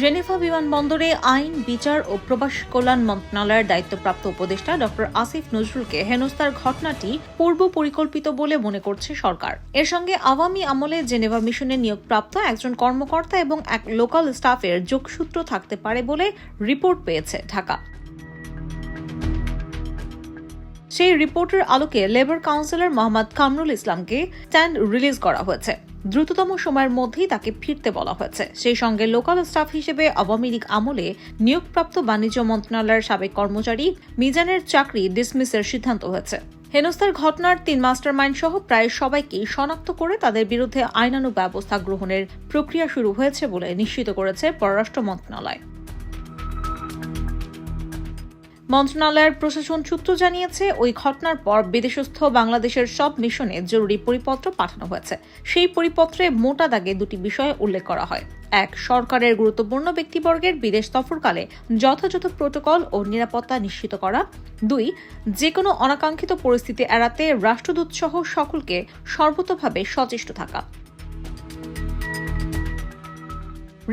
Geneva বিমানবন্দরে আইন, বিচার ও প্রবাসী কল্যাণ মন্ত্রণালয়ের দায়িত্বপ্রাপ্ত উপদেষ্টা ডক্টর আসিফ নজরুলকে হেনস্থার ঘটনাটি পূর্ব পরিকল্পিত বলে মনে করছে সরকার। এর সঙ্গে আওয়ামী আমলে জেনেভা মিশনে নিয়োগপ্রাপ্ত একজন কর্মকর্তা এবং এক লোকাল স্টাফের যোগসূত্র থাকতে পারে বলে রিপোর্ট পেয়েছে ঢাকা। সেই রিপোর্টের আলোকে লেবার কাউন্সিলর মোহাম্মদ কামরুল ইসলামকে স্ট্যান্ড রিলিজ করা হয়েছে। দ্রুততম সময়ের মধ্যেই তাকে ফিরতে বলা হয়েছে। সেই সঙ্গে লোকাল স্টাফ হিসেবে আওয়ামী লীগ আমলে নিয়োগপ্রাপ্ত বাণিজ্য মন্ত্রণালয়ের সাবেক কর্মচারী মিজানের চাকরি ডিসমিসের সিদ্ধান্ত হয়েছে। হেনস্থার ঘটনার তিন মাস্টারমাইন্ড সহ প্রায় সবাইকে শনাক্ত করে তাদের বিরুদ্ধে আইনানুগ ব্যবস্থা গ্রহণের প্রক্রিয়া শুরু হয়েছে বলে নিশ্চিত করেছে পররাষ্ট্র মন্ত্রণালয়। মন্ত্রণালয়ের প্রশাসন সূত্র জানিয়েছে, ওই ঘটনার পর বিদেশস্থ বাংলাদেশের সব মিশনে জরুরি পরিপত্র পাঠানো হয়েছে। সেই পরিপত্রে মোটা দাগে দুটি বিষয় উল্লেখ করা হয়। এক, সরকারের গুরুত্বপূর্ণ ব্যক্তিবর্গের বিদেশ সফরকালে যথাযথ প্রোটোকল ও নিরাপত্তা নিশ্চিত করা। দুই যে কোনো অনাকাঙ্ক্ষিত পরিস্থিতি এড়াতে রাষ্ট্রদূত সহ সকলকে সর্বতভাবে সচেষ্ট থাকা।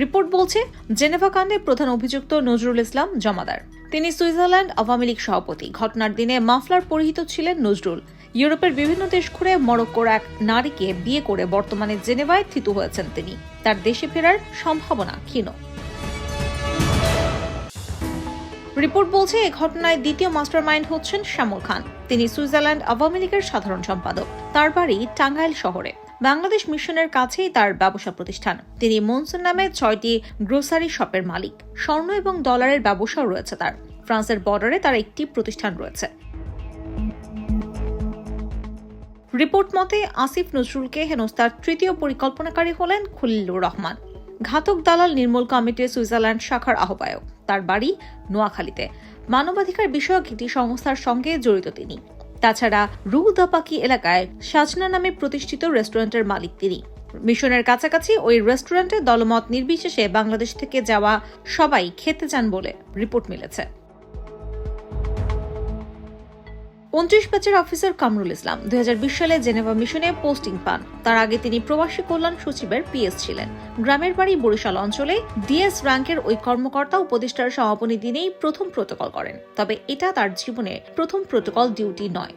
রিপোর্ট বলছে, জেনেভা কাণ্ডে প্রধান অভিযুক্ত নজরুল ইসলাম জমাদার তিনি সুইজারল্যান্ড আওয়ামী লীগ সভাপতি। ঘটনার দিনে মাফলার পরিহিত ছিলেন নজরুল। ইউরোপের বিভিন্ন দেশ ঘুরে মরক্কোর এক নারীকে বিয়ে করে বর্তমানে জেনেভায় থিতু হয়েছেন তিনি। তার দেশে ফেরার সম্ভাবনা ক্ষীণ। রিপোর্ট বলছে, এ ঘটনায় দ্বিতীয় মাস্টারমাইন্ড হচ্ছেন শ্যামল খান। তিনি সুইজারল্যান্ড আওয়ামী লীগের সাধারণ সম্পাদক। তার বাড়ি টাঙ্গাইল শহরে। বাংলাদেশ মিশনের কাছেই তার ব্যবসা প্রতিষ্ঠান। তিনি মনসুন নামে ছয়টি গ্রোসারি শপের মালিক। স্বর্ণ এবং ডলারের ব্যবসাও রয়েছে তার। ফ্রান্সের বর্ডারে তার একটি প্রতিষ্ঠান রয়েছে। রিপোর্ট মতে, আসিফ নজরুলকে হেনস্তার তৃতীয় পরিকল্পনাকারী হলেন খলিলুর রহমান। ঘাতক দালাল নির্মূল কমিটির সুইজারল্যান্ড শাখার আহ্বায়ক। তার বাড়ি নোয়াখালীতে। মানবাধিকার বিষয়ক একটি সংস্থার সঙ্গে জড়িত তিনি। তাছাড়া রুদাপাকি এলাকায় সাজনা নামে প্রতিষ্ঠিত রেস্টুরেন্টের মালিক তিনি। মিশনের কাছাকাছি ওই রেস্টুরেন্টে দলমত নির্বিশেষে বাংলাদেশ থেকে যাওয়া সবাই খেতে চান বলে রিপোর্ট মিলেছে। উনত্রিশ ব্যাচের অফিসার কামরুল ইসলাম দুই হাজার বিশ সালে জেনেভা মিশনে পোস্টিং পান। তার আগে তিনি প্রবাসী কল্যাণ সচিবের পিএস ছিলেন। গ্রামের বাড়ি বরিশাল অঞ্চলে ডিএস র্যাঙ্কের ওই কর্মকর্তা, উপদেষ্টার সমাপনী দিনেই প্রথম প্রোটোকল করেন। তবে এটা তার জীবনে প্রথম প্রোটোকল ডিউটি নয়।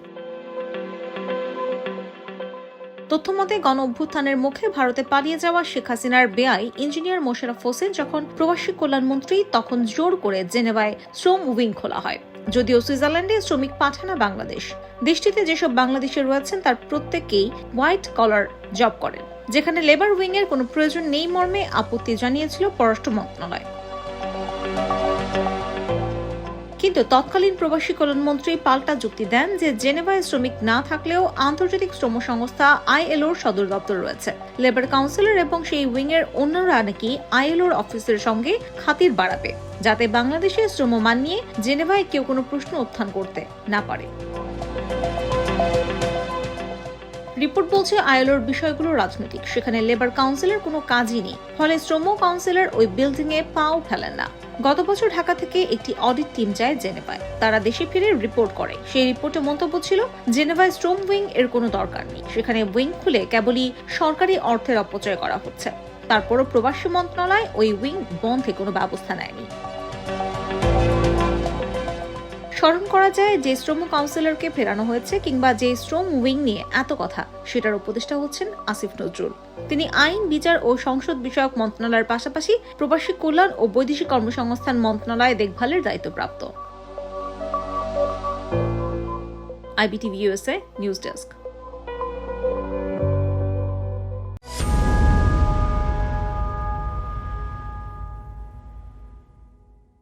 তথ্যমতে গণ অভ্যুত্থানের মুখে ভারতে পালিয়ে যাওয়া শেখ হাসিনার বেআই ইঞ্জিনিয়ার মোশারফ হোসেন যখন প্রবাসী কল্যাণমন্ত্রী তখন জোর করে জেনেভায় শ্রম উইং খোলা হয়। যদিও সুইজারল্যান্ডে শ্রমিক পাঠায় না বাংলাদেশ। দেশটিতে যেসব বাংলাদেশে রয়েছেন, তার প্রত্যেকেই হোয়াইট কলার জব করেন, যেখানে লেবার উইং এর কোনো প্রয়োজন নেই মর্মে আপত্তি জানিয়েছিল পররাষ্ট্র মন্ত্রণালয়। কিন্তু তৎকালীন প্রবাসী কল্যাণমন্ত্রী পাল্টা যুক্তি দেন যে জেনেভায় শ্রমিক না থাকলেও আন্তর্জাতিক শ্রম সংস্থা আইএলওর সদর দপ্তর রয়েছে। লেবার কাউন্সিলর এবং সেই উইং এর অন্যরা নাকি আইএলওর অফিসের সঙ্গে খাতির বাড়াবে, যাতে বাংলাদেশের শ্রমমান নিয়ে জেনেভায় কেউ কোনো প্রশ্ন উত্থান করতে না পারে। রিপোর্ট বলছে আইএলওর বিষয়গুলো রাজনৈতিক, সেখানে লেবার কাউন্সিলের কোনো কাজই নেই, ফলে শ্রম কাউন্সিলর ওই বিল্ডিং এ পাও ফেলেন না। গত বছর ঢাকা থেকে একটি অডিট টিম যায় জেনেভায়। তারা দেশে ফিরে রিপোর্ট করে। সেই রিপোর্টে মন্তব্য ছিল, জেনেভায় শ্রম উইং এর কোনো দরকার নেই। সেখানে উইং খুলে কেবলই সরকারি অর্থের অপচয় করা হচ্ছে। তারপরও প্রবাসী মন্ত্রণালয় ওই উইং বন্ধে কোনো ব্যবস্থা নেয়নি। স্মরণ করা যায়, যে শ্রম কাউন্সিলরকে ফেরানো হয়েছে কিংবা যে শ্রম উইং নিয়ে এত কথা, সেটার উপদেষ্টা হচ্ছেন আসিফ নজরুল। তিনি আইন, বিচার ও সংসদ বিষয়ক মন্ত্রণালয়ের পাশাপাশি প্রবাসী কল্যাণ ও বৈদেশিক কর্মসংস্থান মন্ত্রণালয়ে দেখভালের দায়িত্বপ্রাপ্ত। IBTV USA news desk